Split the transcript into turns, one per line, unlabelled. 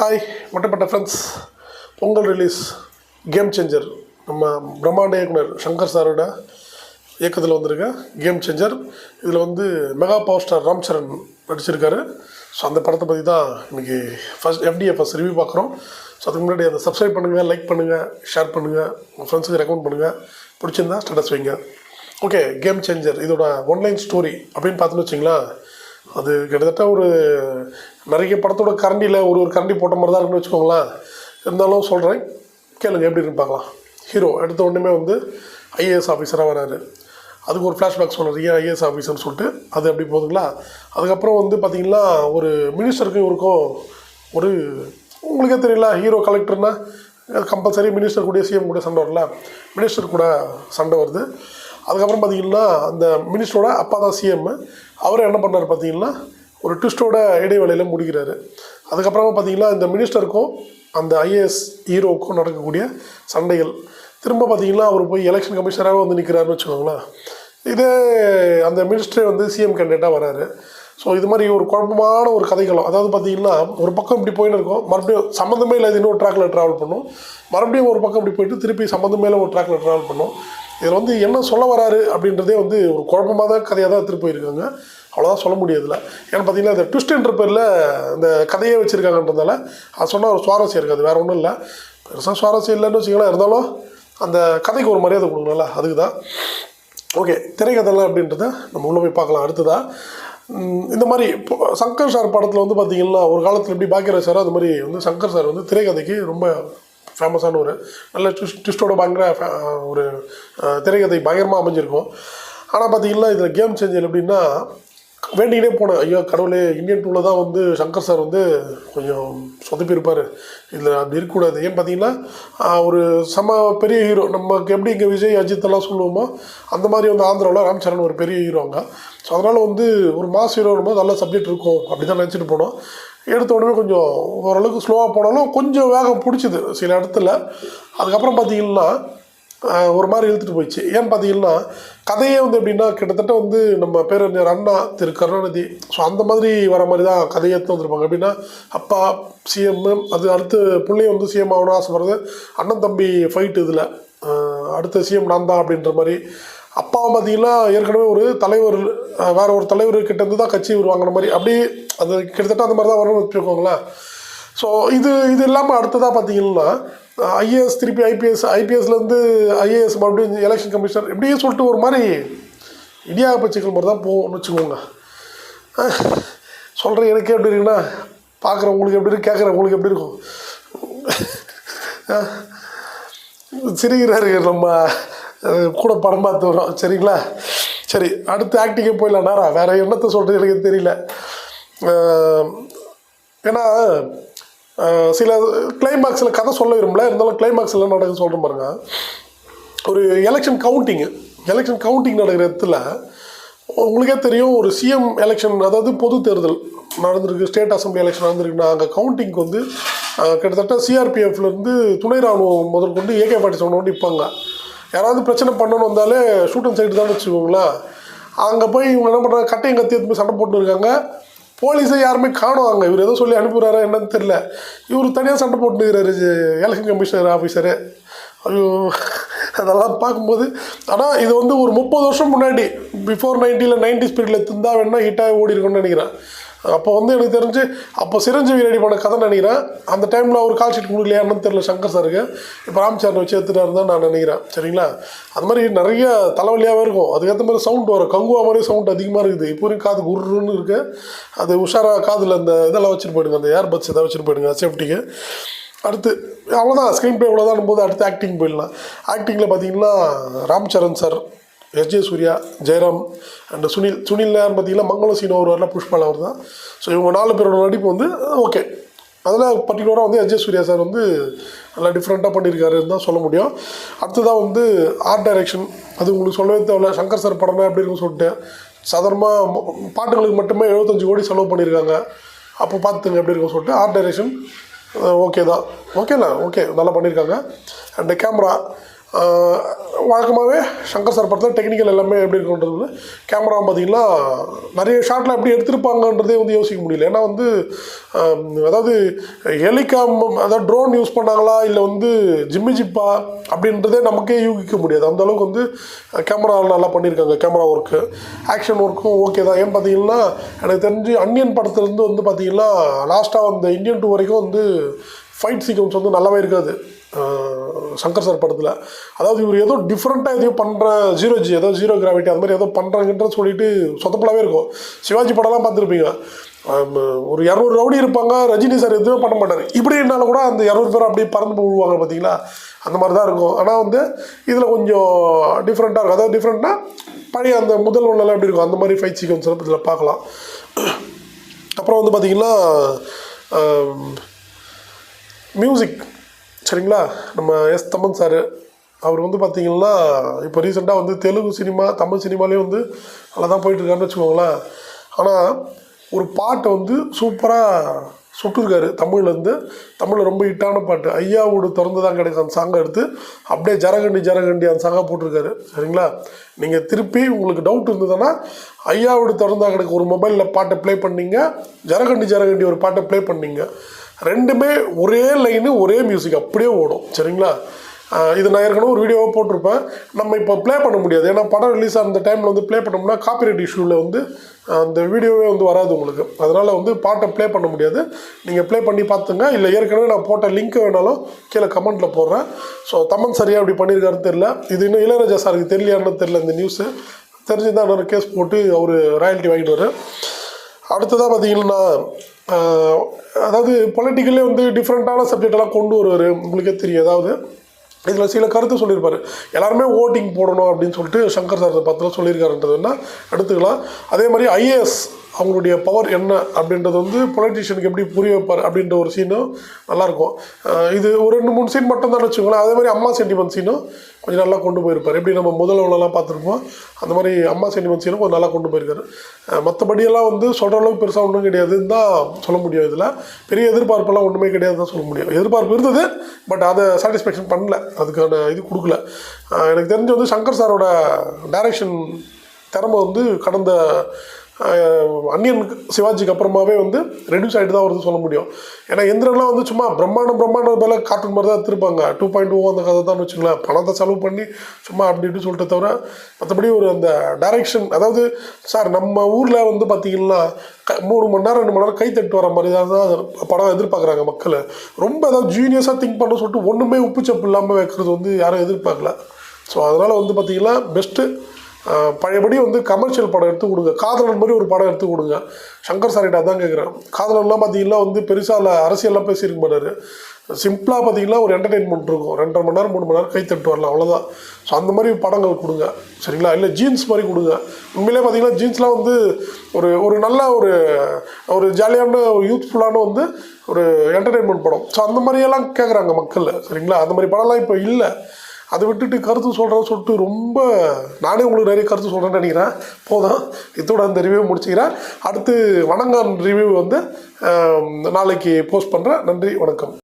Hi மட்டப்பட்ட friends Pongal release game changer நம்ம பிரம்மாண்ட இயக்குனர் சங்கர் சாரோட இயக்கத்தில் வந்திருக்க கேம் சேஞ்சர் இதில் வந்து mega power star Ram Charan நடிச்சிருக்காரு. ஸோ அந்த படத்தை பற்றி தான் இன்றைக்கி ஃபஸ்ட் எஃப்டிஏ ஃபஸ்ட் ரிவ்யூ பார்க்குறோம். ஸோ அதுக்கு முன்னாடி அதை சப்ஸ்கிரைப் பண்ணுங்கள் லைக் பண்ணுங்கள் ஷேர் பண்ணுங்கள் உங்கள் ஃப்ரெண்ட்ஸுக்கு ரெக்கமெண்ட் பண்ணுங்கள் பிடிச்சிருந்தா ஸ்டேட்டஸ் வைங்க. ஓகே கேம் சேஞ்சர் இதோட ஒன்லைன் ஸ்டோரி அப்படின்னு பார்த்துன்னு வச்சிங்களேன். அது கிட்டத்தட்ட ஒரு நிறைய படத்தோட கரண்டியில் ஒரு ஒரு கரண்டி போட்ட மாதிரி தான் இருக்குன்னு வச்சுக்கோங்களேன். இருந்தாலும் சொல்கிறேன் கேளுங்க எப்படி இருக்குன்னு பார்க்கலாம். ஹீரோ எடுத்த உடனே வந்து ஐஏஎஸ் ஆஃபீஸராக வராரு. அதுக்கு ஒரு ஃப்ளாஷ்பேக் சொல்கிறது ஏன் ஐஏஎஸ் ஆஃபீஸர்னு சொல்லிட்டு? அது அப்படி போகுதுங்களா? அதுக்கப்புறம் வந்து பார்த்திங்கன்னா ஒரு மினிஸ்டருக்கும் இவருக்கும் ஒரு உங்களுக்கே தெரியல ஹீரோ கலெக்டர்னா கம்பல்சரி மினிஸ்டர் கூட சிஎம் கூட சண்டை வரல மினிஸ்டர் கூட சண்டை வருது. அதுக்கப்புறம் பார்த்திங்கன்னா அந்த மினிஸ்டரோட அப்பா தான் சிஎம்மு அவர் என்ன பண்ணார் பார்த்தீங்கன்னா ஒரு ட்விஸ்டோட இடைவேளையில் முடிக்கிறாரு. அதுக்கப்புறமா பார்த்தீங்கன்னா இந்த மினிஸ்டருக்கும் அந்த ஐஏஎஸ் ஹீரோவுக்கும் நடக்கக்கூடிய சண்டைகள். திரும்ப பார்த்தீங்கன்னா அவர் போய் எலெக்ஷன் கமிஷனராக வந்து நிற்கிறாருன்னு வச்சுக்கோங்களேன். இதே அந்த மினிஸ்டரே வந்து சிஎம் கேண்டிடேட்டாக வராரு. ஸோ இது மாதிரி ஒரு குழப்பமான ஒரு கதைகளும். அதாவது பார்த்தீங்கன்னா ஒரு பக்கம் இப்படி போயின்னு இருக்கும். மறுபடியும் சம்மந்தமே இல்லாத இன்னொரு ட்ராக்கில் ட்ராவல் பண்ணும். மறுபடியும் ஒரு பக்கம் இப்படி போயிட்டு திருப்பி சம்மந்தமே ஒரு ட்ராக்கில் ட்ராவல் பண்ணும். இதில் வந்து என்ன சொல்ல வராரு அப்படின்றதே வந்து ஒரு குழப்பமாக தான் கதையாக தான் எடுத்துகிட்டு போயிருக்காங்க. அவ்வளோதான் சொல்ல முடியாதுல ஏன்னா பார்த்தீங்கன்னா இந்த ட்விஸ்ட்ன்ற பேரில் இந்த கதையே வச்சுருக்காங்கன்றதால அது சொன்னால் ஒரு சுவாரஸ்யம் இருக்காது வேறு ஒன்றும் இல்லை. பெருசாக சுவாரஸ்யம் இல்லைன்னு வச்சிங்களா இருந்தாலும் அந்த கதைக்கு ஒரு மரியாதை கொடுக்கணும்ல அதுக்கு தான் ஓகே திரைக்கதைலாம் அப்படின்றத நம்ம உள்ளே போய் பார்க்கலாம் அடுத்ததா. இந்த மாதிரி சங்கர் சார் படத்தில் வந்து பார்த்திங்கன்னா ஒரு காலத்தில் எப்படி பாக்கியராஜ் சாரோ அது மாதிரி வந்து சங்கர் சார் வந்து திரைக்கதைக்கு ரொம்ப ஃபேமஸான ஒரு நல்ல ட்விஸ்ட் ட்விஸ்டோட பயங்கர ஒரு திரைக்கதை பயங்கரமாக அமைஞ்சிருக்கும். ஆனால் பார்த்தீங்கன்னா இதில் கேம் சேஞ்சர் எப்படின்னா வேண்டிக்கிட்டே போனேன். ஐயோ கடவுளே இந்தியன் டூவில் தான் வந்து சங்கர் சார் வந்து கொஞ்சம் சொதப்பியிருப்பார். இதில் அப்படி இருக்கக்கூடாது. ஏன்னு பார்த்தீங்கன்னா ஒரு செம பெரிய ஹீரோ நமக்கு எப்படி இங்கே விஜய் அஜித் எல்லாம் சொல்லுவோமோ அந்த மாதிரி வந்து ஆந்திராவில் ராம்சரண் ஒரு பெரிய ஹீரோ அங்கே. ஸோ அதனால் வந்து ஒரு மாஸ் ஹீரோ போது நல்ல சப்ஜெக்ட் இருக்கும். அப்படி தான் நினச்சிட்டு போனோம். எடுத்த உடனே கொஞ்சம் ஓரளவுக்கு ஸ்லோவாக போனாலும் கொஞ்சம் வேகம் பிடிச்சிது சில இடத்துல. அதுக்கப்புறம் பார்த்தீங்கன்னா ஒரு மாதிரி இழுத்துட்டு போயிடுச்சு. ஏன்னு பார்த்தீங்கன்னா கதையே வந்து எப்படின்னா கிட்டத்தட்ட வந்து நம்ம பேரறிஞர் அண்ணா திரு கருணாநிதி. ஸோ அந்த மாதிரி வர மாதிரி தான் கதையை எடுத்து வந்திருப்பாங்க. எப்படின்னா அப்பா சிஎம் அது அடுத்து பிள்ளைய வந்து சிஎம் ஆகணும் ஆசைப்படுறது அண்ணன் தம்பி ஃபைட் இதில். அடுத்த சிஎம் நான் தான் அப்படின்ற மாதிரி. அப்பா பார்த்தீங்கன்னா ஏற்கனவே ஒரு தலைவர் வேற ஒரு தலைவர் இருந்து தான் கட்சி வருவாங்கிற மாதிரி. அப்படி அது கிட்டத்தட்ட அந்த மாதிரி தான் வரணும்னு வச்சுக்கோங்களேன். ஸோ இது இது இல்லாமல் அடுத்ததாக பார்த்தீங்கன்னா ஐஏஎஸ் திருப்பி ஐபிஎஸ் ஐபிஎஸ்லேருந்து ஐஏஎஸ் மறுபடியும் எலெக்ஷன் கமிஷனர் இப்படியே சொல்லிட்டு ஒரு மாதிரி இடியாக பச்சைகள் மாதிரி தான் போகும்னு வச்சுக்கோங்க. சொல்கிறேன் எனக்கே எப்படி இருக்குன்னா பார்க்குறவங்களுக்கு எப்படி இருக்கு கேட்குறவங்களுக்கு எப்படி இருக்கும்? சிரிக்கிறாரு நம்ம கூட படம் பார்த்து வரோம் சரிங்களா? சரி அடுத்து ஆக்டிங்கே போயிடலாம். நேரா வேறு என்னத்தை சொல்கிறது எனக்கு தெரியல. ஏன்னா சில கிளைமாக்ஸில் கதை சொல்ல விரும்பல இருந்தாலும் கிளைமாக்ஸில் என்ன நடக்குது சொல்கிறேன் பாருங்க. ஒரு எலெக்ஷன் கவுண்டிங்கு எலெக்ஷன் கவுண்டிங் நடக்கிற இடத்துல உங்களுக்கே தெரியும் ஒரு சிஎம் எலெக்ஷன் அதாவது பொது தேர்தல் நடந்திருக்கு ஸ்டேட் அசம்பிளி எலெக்ஷன் நடந்திருக்குன்னா அங்கே கவுண்டிங்க்கு வந்து கிட்டத்தட்ட சிஆர்பிஎஃப்லேருந்து துணை ராணுவம் முதல் கொண்டு ஏகே ஃபார்ட்டி செவன் கொண்டு நிற்பாங்க யாராவது பிரச்சனை பண்ணணும் வந்தாலே ஷூட் அண்ட் சைடு தான் வச்சுக்கோங்களேன். அங்கே போய் இவங்க என்ன பண்ணுறாங்க கட்டையும் கத்தி எடுத்து போய் சண்டை போட்டு இருக்காங்க. போலீஸை யாருமே காணும் அங்கே. இவர் ஏதோ சொல்லி அனுப்புகிறாரா என்னன்னு தெரில இவர் தனியாக சண்டை போட்டுக்கிறாரு எலெக்ஷன் கமிஷனர் ஆஃபீஸரு ஐயோ அதெல்லாம் பார்க்கும்போது ஆனால் இது வந்து ஒரு முப்பது வருஷம் முன்னாடி பிஃபோர் நைன்ட்டியில் நைன்டி ஸ்பீடில் இருந்தா வேணா ஹிட்டாக ஓடி இருக்கும்னு நினைக்கிறேன். அப்போ வந்து எனக்கு தெரிஞ்சு அப்போ சிரஞ்சீவி ரெடி பண்ண கதை நினைக்கிறேன். அந்த டைமில் அவர் கால் ஷீட் கொடுக்கலையா என்னன்னு தெரியல சங்கர் சாருக்கு இப்போ ராம்சரண் வச்சு எடுத்துட்டாரு தான் நான் நினைக்கிறேன். சரிங்களா? அது மாதிரி நிறைய தலைவலியாகவே இருக்கும். அதுக்கேற்ற மாதிரி சவுண்ட் வரும். கங்குவா மாதிரி சவுண்ட் அதிகமாக இருக்குது. இப்போ வரைக்கும் காது குருன்னு இருக்குது அது உஷாராக காதில் அந்த இதெல்லாம் வச்சுட்டு போயிடுங்க. அந்த ஏர்பட்ஸ் எதாவது வச்சுட்டு போயிடுங்க சேஃப்டிக்கு அடுத்து அவ்வளோதான் ஸ்க்ரீன் ப்ளே இவ்வளோதான் போது அடுத்து ஆக்டிங் போயிடலாம். ஆக்டிங்கில் பார்த்தீங்கன்னா Ram Charan sir S J Suryah Jayaram and Sunil Sunil யார் பார்த்தீங்கன்னா மங்கள சீனோ ஒரு புஷ்பால் அவர் தான் ஸோ இவங்க நாலு பேரோட நடிப்பு வந்து ஓகே அதில் பர்டிகுலராக வந்து எஸ் ஜே சூர்யா சார் வந்து நல்லா டிஃப்ரெண்ட்டாக பண்ணியிருக்காருன்னு தான் சொல்ல முடியும். அடுத்ததாக வந்து ஆர்ட் டைரக்ஷன் அது உங்களுக்கு சொல்லவே தேவையில்ல. சங்கர் சார் படம்னா எப்படி இருக்குன்னு சொல்லிட்டு சாதாரணமாக பாட்டுகளுக்கு மட்டுமே எழுபத்தஞ்சு கோடி செலவு பண்ணியிருக்காங்க அப்போ பார்த்துங்க எப்படி இருக்குன்னு சொல்லிட்டு ஆர்ட் டைரக்ஷன் ஓகே தான். ஓகேல ஓகே நல்லா பண்ணியிருக்காங்க அண்டு கேமரா வழக்கமாகவே சங்கர் சார் படத்தில் டெக்னிக்கல் எல்லாமே எப்படி இருக்குன்றது கேமரா பார்த்தீங்கன்னா நிறைய ஷாட்டில் எப்படி எடுத்திருப்பாங்கன்றதே வந்து யோசிக்க முடியல. ஏன்னா வந்து அதாவது ஹெலிகாம் அதாவது ட்ரோன் யூஸ் பண்ணாங்களா இல்லை வந்து ஜிம்மி ஜிப்பா அப்படின்றதே நமக்கே யூகிக்க முடியாது. அந்தளவுக்கு வந்து கேமரா நல்லா பண்ணியிருக்காங்க கேமரா ஒர்க்கு ஆக்ஷன் ஒர்க்கும் ஓகே தான். ஏன் பார்த்தீங்கன்னா எனக்கு தெரிஞ்சு அன்னியன் படத்துலேருந்து வந்து பார்த்தீங்கன்னா லாஸ்ட்டாக அந்த இந்தியன் டூ வரைக்கும் வந்து ஃபைட் சீக்வன்ஸ் வந்து நல்லாவே இருக்காது. சங்கர் சார் படத்தில். அதாவது இவர் ஏதோ டிஃப்ரெண்ட்டாக எதையோ பண்ணுற ஜீரோ ஜி ஏதோ ஜீரோ கிராவிட்டி அது மாதிரி ஏதோ பண்ணுறாங்கன்ற சொல்லிட்டு சொதப்பலாவே இருக்கும். சிவாஜி படம்லாம் பார்த்துருப்பீங்க. ஒரு இரநூறு ரவுடி இருப்பாங்க ரஜினி சார் எதுவுமே பண்ண மாட்டார். இப்படி இருந்தாலும் கூட அந்த இரநூறு பேர் அப்படியே பறந்து போடுவாங்க பார்த்தீங்களா? அந்த மாதிரி தான் இருக்கும். ஆனால் வந்து இதில் கொஞ்சம் டிஃப்ரெண்ட்டாக இருக்கும். அதாவது டிஃப்ரெண்ட்னா பழைய அந்த முதல் ஒன்றெல்லாம் எப்படி இருக்கும்? அந்த மாதிரி ஃபைட் சீக்வன்ஸ் இதில் பார்க்கலாம். அப்புறம் வந்து பார்த்திங்கன்னா மியூசிக் சரிங்களா? நம்ம எஸ் தமன் சார் அவர் வந்து பார்த்திங்கன்னா இப்போ ரீசெண்டாக வந்து தெலுங்கு சினிமா தமிழ் சினிமாலேயும் வந்து நல்லா தான் போயிட்டுருக்காருன்னு வச்சுக்கோங்களேன். ஆனால் ஒரு பாட்டை வந்து சூப்பராக சுட்டிருக்காரு தமிழ்லேருந்து தமிழில் ரொம்ப ஹிட்டான பாட்டு. ஐயாவோடு திறந்து தான் கிடைக்கும் அந்த சாங்கை எடுத்து. அப்படியே ஜரகண்டி ஜரகண்டி அந்த சாங்கை போட்டிருக்காரு. சரிங்களா? நீங்கள் திருப்பி உங்களுக்கு டவுட் இருந்ததுன்னா ஐயாவோட திறந்தா கிடைக்கும் ஒரு மொபைலில் பாட்டை ப்ளே பண்ணீங்க. ஜரகண்டி ஜரகண்டி ஒரு பாட்டை ப்ளே பண்ணிங்க. ரெண்டுமே ஒரே லைனு ஒரே மியூசிக் அப்படியே ஓடும். சரிங்களா? இது நான் ஏற்கனவே ஒரு வீடியோவாக போட்டிருப்பேன். நம்ம இப்போ ப்ளே பண்ண முடியாது. ஏன்னா படம் ரிலீஸ் ஆன டைமில் வந்து ப்ளே பண்ணோம்னா காப்பிரைட் இஷ்யூவில் வந்து அந்த வீடியோவே வந்து வராது உங்களுக்கு. அதனால் வந்து பாட்டை ப்ளே பண்ண முடியாது. நீங்கள் ப்ளே பண்ணி பார்த்துங்க. இல்லை ஏற்கனவே நான் போட்ட லிங்க் வேணாலும் கீழே கமெண்ட்டில் போடுறேன். ஸோ தமன் சரியாக அப்படி பண்ணியிருக்காருன்னு தெரில இது இன்னும் இளையராஜா சாருக்கு தெரியலையான்னு தெரில இந்த நியூஸு தெரிஞ்சுதான் நான் கேஸ் போட்டு அவர் ராயல்ட்டி வாங்கிட்டு அடுத்ததாக பார்த்தீங்கன்னா அதாவது பொலிட்டிக்கலே வந்து டிஃப்ரெண்ட்டான சப்ஜெக்ட் எல்லாம் கொண்டு வருவார். உங்களுக்கே தெரியும். அதாவது இதில் சில கருத்து சொல்லியிருப்பார். எல்லாருமே ஓட்டிங் போடணும் அப்படின்னு சொல்லிட்டு சங்கர் சார் பத்தில் சொல்லியிருக்காருன்றதுன்னா எடுத்துக்கலாம். அதே மாதிரி ஐஏஎஸ் அவங்களுடைய பவர் என்ன அப்படின்றது வந்து பொலிட்டிஷியனுக்கு எப்படி புரிய வைப்பார் அப்படின்ற ஒரு சீனும் நல்லாயிருக்கும் இது ஒரு ரெண்டு மூணு சீன் மட்டும் தான் வச்சுக்கோங்களேன். அதே மாதிரி அம்மா சென்டிமெண்ட் சீனும் கொஞ்சம் நல்லா கொண்டு போயிருப்பார். எப்படி நம்ம முதல்வனெல்லாம் பார்த்துருப்போம்? அந்த மாதிரி அம்மா சென்டிமெண்ட் சீனும் கொஞ்சம் நல்லா கொண்டு போயிருக்காரு. மற்றபடியெல்லாம் வந்து சொல்கிற அளவுக்கு பெருசாக ஒன்றும் கிடையாதுன்னு தான் சொல்ல முடியும் இதில். பெரிய எதிர்பார்ப்பெல்லாம் ஒன்றுமே கிடையாது தான் சொல்ல முடியும். எதிர்பார்ப்பு இருந்தது பட் அதை சாட்டிஸ்ஃபேக்ஷன் பண்ணல. அதுக்கான இது கொடுக்கல. எனக்கு தெரிஞ்சு வந்து சங்கர் சாரோட டைரக்ஷன் திறமை வந்து கடந்த அன்னியனுக்கு சிவாஜிக்கு அப்புறமாவே வந்து ரெடியூஸ் ஆகிட்டு தான் வருது சொல்ல முடியும். ஏன்னா எந்திரன்லாம் வந்து சும்மா பிரம்மாண்டம் பிரம்மாண்டம் மேலே கார்ட்டூன் மாதிரி தான் திருப்பாங்க டூ பாயிண்ட் டூ oh அந்த கதை தான் வச்சுங்களேன் பணத்தை செலவு பண்ணி சும்மா அப்படி இப்படி சொல்லிட்டு தவிர மற்றபடி ஒரு அந்த டைரக்ஷன் அதாவது சார் நம்ம ஊரில் வந்து பார்த்தீங்கன்னா மூணு மணி நேரம் ரெண்டு மணி நேரம் கை தட்டு வர மாதிரி தான் தான் படம் எதிர்பார்க்குறாங்க மக்கள். ரொம்ப ஏதாவது ஜீனியஸாக திங்க் பண்ண சொல்லிட்டு ஒன்றுமே உப்புச்சப்பு இல்லாமல் வைக்கிறது வந்து யாரும் எதிர்பார்க்கல. ஸோ அதனால் வந்து பார்த்தீங்கன்னா பெஸ்ட்டு பழையபடி வந்து கமர்ஷியல் படம் எடுத்து கொடுங்க. காதலன் மாதிரி ஒரு படம் எடுத்து கொடுங்க. சங்கர் சார்கிட்ட தான் கேட்குறேன் காதலன்லாம் பார்த்தீங்கன்னா வந்து பெருசாக அரசியல்லாம் பேசியிருக்க மாட்டாரு. சிம்பிளாக பார்த்தீங்கன்னா ஒரு என்டர்டெயின்மெண்ட் இருக்கும். ரெண்டரை மணி நேரம் மூணு மணி நேரம் கை தட்டு வரலாம் அவ்வளோதான் ஸோ அந்த மாதிரி படங்கள் கொடுங்க. சரிங்களா? இல்லை ஜீன்ஸ் மாதிரி கொடுங்க. உண்மையிலே பார்த்தீங்கன்னா ஜீன்ஸ்லாம் வந்து ஒரு ஒரு நல்ல ஒரு ஒரு ஜாலியான ஒரு யூத்ஃபுல்லான வந்து ஒரு என்டர்டெயின்மெண்ட் படம். ஸோ அந்த மாதிரியெல்லாம் கேட்குறாங்க மக்கள். சரிங்களா? அந்த மாதிரி படம்லாம் இப்போ இல்லை. அதை விட்டுட்டு கருத்து சொல்கிறேன்னு சொல்லிட்டு ரொம்ப நானே உங்களுக்கு நிறைய கருத்து சொல்கிறேன்னு நினைக்கிறேன். போதும். இதோட அந்த ரிவ்யூ முடிச்சுக்கிறேன். அடுத்து வணங்கான் ரிவ்யூ வந்து நாளைக்கு போஸ்ட் பண்ணுறேன் நன்றி வணக்கம்.